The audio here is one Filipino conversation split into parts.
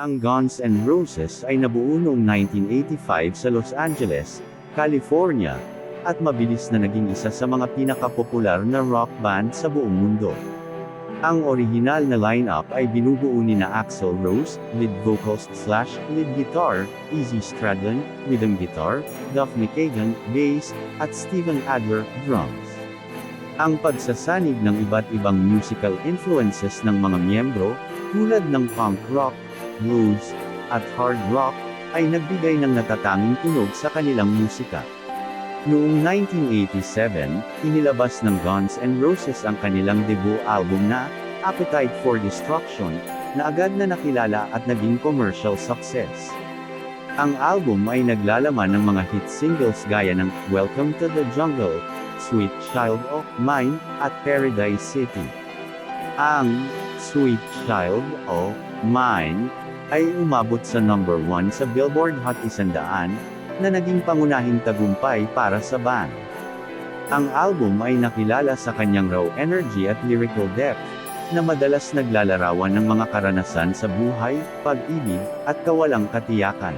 Ang Guns N' Roses ay nabuo noong 1985 sa Los Angeles, California, at mabilis na naging isa sa mga pinakapopular na rock band sa buong mundo. Ang orihinal na lineup ay binubuo ni na Axl Rose, lead vocals slash lead guitar, Izzy Stradlin, rhythm guitar, Duff McKagan, bass, at Steven Adler, drums. Ang pagsasanig ng iba't ibang musical influences ng mga miyembro, tulad ng punk rock, blues, at hard rock, ay nagbigay ng natatanging tunog sa kanilang musika. Noong 1987, inilabas ng Guns N' Roses ang kanilang debut album na Appetite for Destruction, na agad na nakilala at naging commercial success. Ang album ay naglalaman ng mga hit singles gaya ng Welcome to the Jungle, Sweet Child of Mine, at Paradise City. Ang Sweet Child of Mine ay umabot sa number 1 sa Billboard Hot 100 na naging pangunahing tagumpay para sa band. Ang album ay nakilala sa kanyang raw energy at lyrical depth, na madalas naglalarawan ng mga karanasan sa buhay, pag-ibig, at kawalang katiyakan.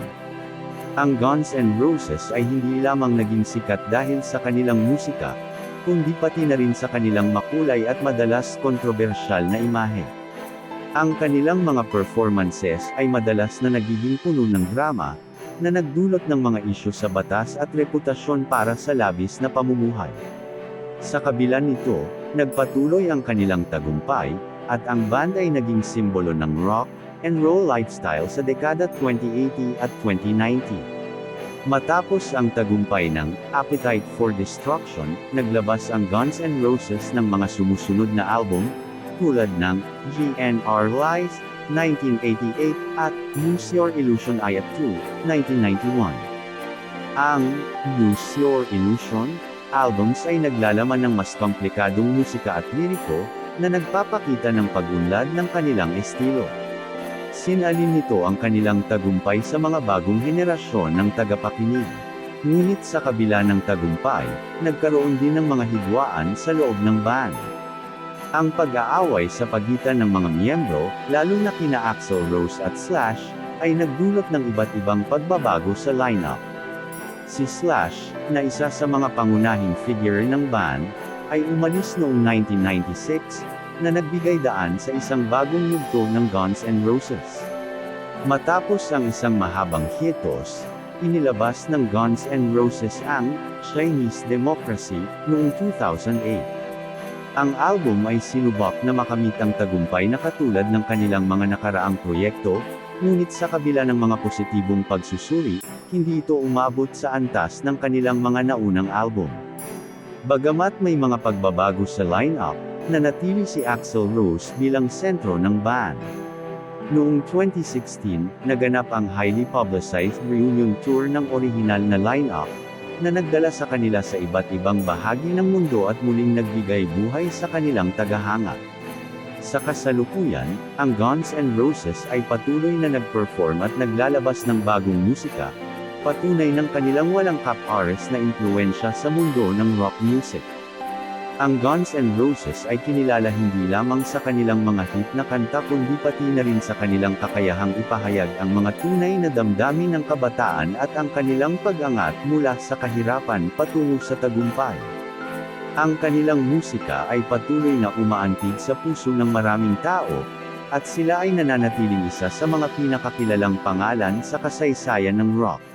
Ang Guns N' Roses ay hindi lamang naging sikat dahil sa kanilang musika, kundi pati na rin sa kanilang makulay at madalas kontrobersyal na imahe. Ang kanilang mga performances ay madalas na nagiging puno ng drama, na nagdulot ng mga isyu sa batas at reputasyon para sa labis na pamumuhay. Sa kabila nito, nagpatuloy ang kanilang tagumpay, at ang band ay naging simbolo ng rock and roll lifestyle sa dekada 2080 at 2090. Matapos ang tagumpay ng Appetite for Destruction, naglabas ang Guns N' Roses ng mga sumusunod na album, tulad ng GNR Lies, 1988, at Use Your Illusion I at 2, 1991. Ang Use Your Illusion albums ay naglalaman ng mas komplikadong musika at liriko, na nagpapakita ng pag-unlad ng kanilang estilo. Sinalin nito ang kanilang tagumpay sa mga bagong henerasyon ng tagapakinig. Ngunit sa kabila ng tagumpay, nagkaroon din ng mga higwaan sa loob ng band. Ang pag-aaway sa pagitan ng mga miyembro, lalo na kina Axl Rose at Slash, ay nagdulot ng iba't ibang pagbabago sa lineup. Si Slash, na isa sa mga pangunahing figure ng band, ay umalis noong 1996, na nagbigay daan sa isang bagong yugto ng Guns N' Roses. Matapos ang isang mahabang hiatus, inilabas ng Guns N' Roses ang Chinese Democracy noong 2008. Ang album ay sinubak na makamit ang tagumpay na katulad ng kanilang mga nakaraang proyekto, ngunit sa kabila ng mga positibong pagsusuri, hindi ito umabot sa antas ng kanilang mga naunang album. Bagamat may mga pagbabago sa lineup, nanatili si Axl Rose bilang sentro ng band. Noong 2016, naganap ang highly publicized reunion tour ng orihinal na lineup, na nagdala sa kanila sa iba't ibang bahagi ng mundo at muling nagbigay buhay sa kanilang tagahanga. Sa kasalukuyan, ang Guns N' Roses ay patuloy na nag-perform at naglalabas ng bagong musika, patunay ng kanilang walang kapares na impluensya sa mundo ng rock music. Ang Guns N' Roses ay kinilala hindi lamang sa kanilang mga hit na kanta kundi pati na rin sa kanilang kakayahang ipahayag ang mga tunay na damdamin ng kabataan at ang kanilang pag-angat mula sa kahirapan patungo sa tagumpay. Ang kanilang musika ay patuloy na umaantig sa puso ng maraming tao, at sila ay nananatiling isa sa mga pinakakilalang pangalan sa kasaysayan ng rock.